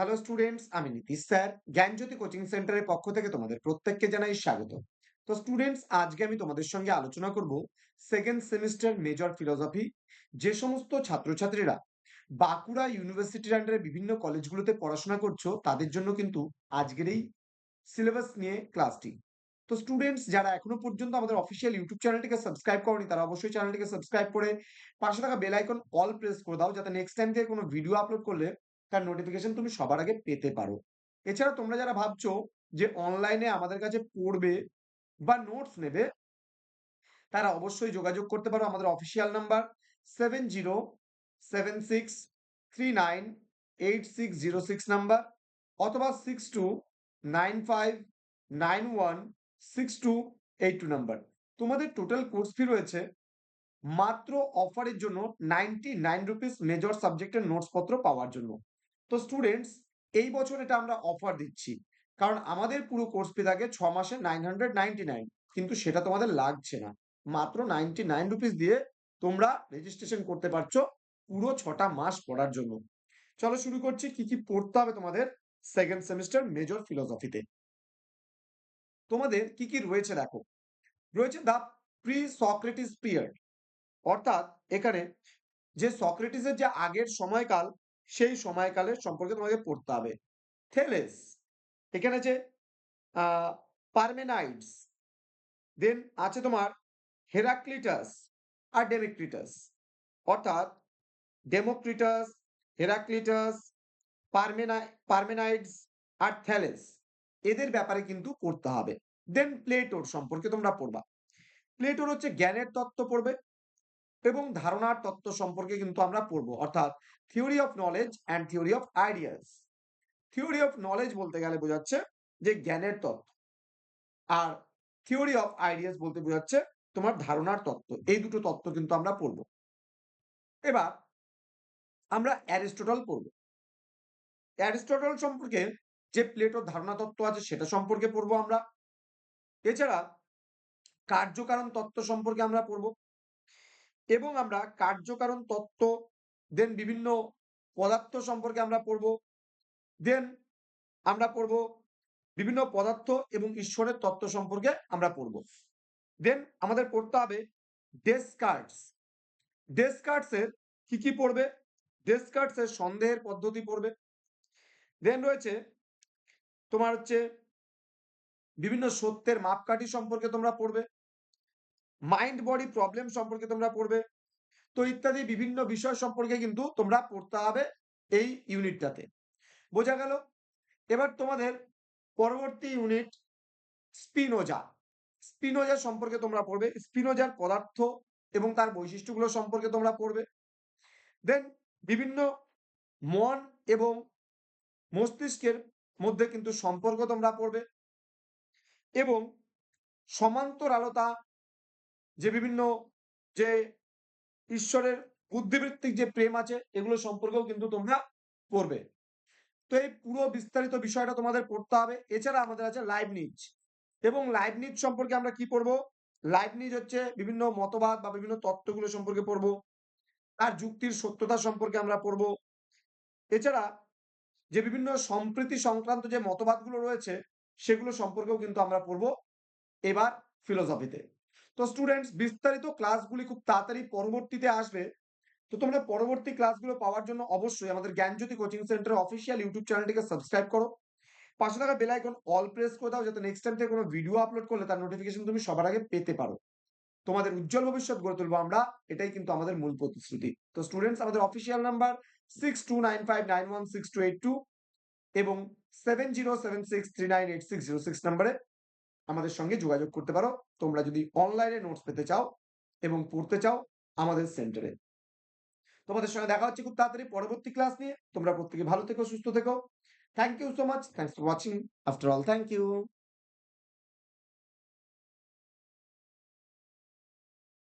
Hello students আমি Nitish sir. জ্ঞানজ্যোতি coaching সেন্টারের পক্ষ থেকে তোমাদের প্রত্যেককে জানাই স্বাগত। তো স্টুডেন্টস আজকে আমি তোমাদের সঙ্গে আলোচনা করব সেকেন্ড সেমিস্টার মেজর ফিলোসফি যে সমস্ত ছাত্রছাত্রীরা বাঁকুড়া ইউনিভার্সিটির আন্ডারে বিভিন্ন কলেজগুলোতে পড়াশোনা করছ, তাদের জন্য কিন্তু আজকের এই সিলেবাস নিয়ে ক্লাসটি তো স্টুডেন্টস যারা এখনও পর্যন্ত আমাদের অফিসিয়াল ইউটিউব চ্যানেলটিকে সাবস্ক্রাইব করনি, তারা অবশ্যই চ্যানেলটিকে সাবস্ক্রাইব করে পাশে থাকা বেল আইকন অল প্রেস করে দাও, যাতে নেক্সট টাইম থেকে কোনো ভিডিও আপলোড করলে তার নোটিফিকেশন তুমি সবার আগে পেতে পারো। এছাড়া তোমরা যারা ভাবছ যে অনলাইনে আমাদের কাছে পড়বে বা নোটস নেবে, তারা অবশ্যই যোগাযোগ করতে পারো আমাদের official number seven zero seven six three nine eight six zero six number অথবা six two nine five nine one six two eight two number তোমাদের টোটাল কোর্স ফি রয়েছে মাত্র অফারের জন্য নাইনটি নাইন রুপিস মেজর সাবজেক্টের notes পত্র পাওয়ার জন্য। তো স্টুডেন্টস এই বছর এটা আমরা অফার দিচ্ছি। কারণ আমাদের পুরো কোর্স ফি থাকে ছ মাসে নাইন কিন্তু সেটা তোমাদের লাগছে না। মাত্র নাইনটি নাইন রুপিস দিয়ে তোমরা রেজিস্ট্রেশন করতে পারছ পুরো ছটা মাস পড়ার জন্য। চলো শুরু করছি, কি কি পড়তে হবে তোমাদের সেকেন্ড সেমিস্টার মেজর ফিলোসফিতে তোমাদের কি কি রয়েছে দেখো। রয়েছে দা প্রি সক্রেটিস পিরিয়ড অর্থাৎ এখানে যে সক্রেটিসের যে আগের সময়কাল সেই সময়কালের সম্পর্কে তোমাকে পড়তে হবে। থেলেস, এখানে আছে পারমেনাইডস দেন আছে তোমার হেরাক্লিটাস আর ডেমোক্রিটাস। অর্থাৎ ডেমোক্রিটাস, হেরাক্লিটাস, পারমেনা, পারমেনাইডস আর থ্যালেস এদের ব্যাপারে কিন্তু পড়তে হবে। দেন প্লেটোর সম্পর্কে তোমরা পড়বা। প্লেটোর হচ্ছে জ্ঞানের তত্ত্ব পড়বে। এবং ধারণার তত্ত্ব সম্পর্কে কিন্তু আমরা পড়ব, অর্থাৎ theory of knowledge and theory of ideas theory of knowledge বলতে গেলে বোঝাচ্ছে যে জ্ঞানের তত্ত্ব, আর থিওরি অফ আইডিয়াস বলতে বোঝাচ্ছে তোমার ধারণার তত্ত্ব। এই দুটো তত্ত্ব কিন্তু আমরা পড়ব। এবার আমরা অ্যারিস্টোটল পড়ব। অ্যারিস্টোটল সম্পর্কে যে প্লেটোর ধারণা তত্ত্ব আছে সেটা সম্পর্কে পড়ব আমরা। এছাড়া কার্যকারণ তত্ত্ব সম্পর্কে আমরা পড়ব। এবং আমরা কার্যকারণ তত্ত্ব দেন বিভিন্ন পদার্থ সম্পর্কে আমরা পড়ব দেন আমরা পড়ব বিভিন্ন পদার্থ এবং ঈশ্বরের তত্ত্ব সম্পর্কে আমরা পড়ব। দেন আমাদের পড়তে হবে ডেসকার্টস ডেসকার্টসের কি কি পড়বে? ডেসকার্টসের সন্দেহের পদ্ধতি পড়বে। দেন রয়েছে তোমার হচ্ছে বিভিন্ন সত্যের মাপকাঠি সম্পর্কে তোমরা পড়বে। মাইন্ড বডি প্রবলেম সম্পর্কে তোমরা পড়বে। তো ইত্যাদি বিভিন্ন বিষয় সম্পর্কে কিন্তু তোমরা পড়তে হবে এই ইউনিটটাতে বোঝা গেল? এবার তোমাদের পরবর্তী ইউনিট স্পিনোজা স্পিনোজা সম্পর্কে তোমরা পড়বে। স্পিনোজার পদার্থ এবং তার বৈশিষ্ট্যগুলো সম্পর্কে তোমরা পড়বে। দেন বিভিন্ন মন এবং মস্তিষ্কের মধ্যে কিন্তু সম্পর্ক তোমরা পড়বে। এবং সমান্তর আলতা যে বিভিন্ন যে ঈশ্বরের বুদ্ধিবৃত্তিক যে প্রেম আছে, এগুলো সম্পর্কেও কিন্তু তোমরা পড়বে। তো এই পুরো বিস্তারিত বিষয়টা তোমাদের পড়তে হবে। এছাড়া আমাদের আছে লাইভ নিজ এবং লাইভ নিজ সম্পর্কে আমরা কি পড়ব? লাইভ নিজ হচ্ছে বিভিন্ন মতবাদ বা বিভিন্ন তত্ত্বগুলো সম্পর্কে পড়ব। তার যুক্তির সত্যতা সম্পর্কে আমরা পড়ব। এছাড়া যে বিভিন্ন সম্প্রীতি সংক্রান্ত যে মতবাদগুলো রয়েছে, সেগুলো সম্পর্কেও কিন্তু আমরা পড়ব। এবার ফিলোসফিতে তো স্টুডেন্টস বিস্তারিত ক্লাসগুলি খুব তাড়াতাড়ি পরবর্তীতে আসবে। তো তোমরা পরবর্তী ক্লাসগুলো পাওয়ার জন্য অবশ্যই আমাদের Gyanjyoti coaching centre official YouTube চ্যানেলটিকে সাবস্ক্রাইব করো। পাশে থাকা বেল আইকন অল প্রেস করে দাও, যাতে নেক্সট টাইম থেকে কোনো ভিডিও আপলোড করলে তার নোটিফিকেশন তুমি সবার আগে পেতে পারো। তোমাদের উজ্জ্বল ভবিষ্যৎ গড়ে তুলবো আমরা, এটাই কিন্তু আমাদের মূল প্রতিশ্রুতি। তো স্টুডেন্টস আমাদের official number six two nine five nine one six two eight two এবং seven zero seven six three nine eight six zero six নাম্বারে আমাদের সঙ্গে যোগাযোগ করতে পারো। তোমরা যদি অনলাইনে নোটস পেতে চাও এবং পড়তে চাও আমাদের সেন্টারে তোমাদের সঙ্গে দেখা হচ্ছে খুব তাড়াতাড়ি পরবর্তী ক্লাস নিয়ে। তোমরা প্রত্যেকে ভালো থেকো, সুস্থ থেকো। Thank you so much thanks for watching after all thank you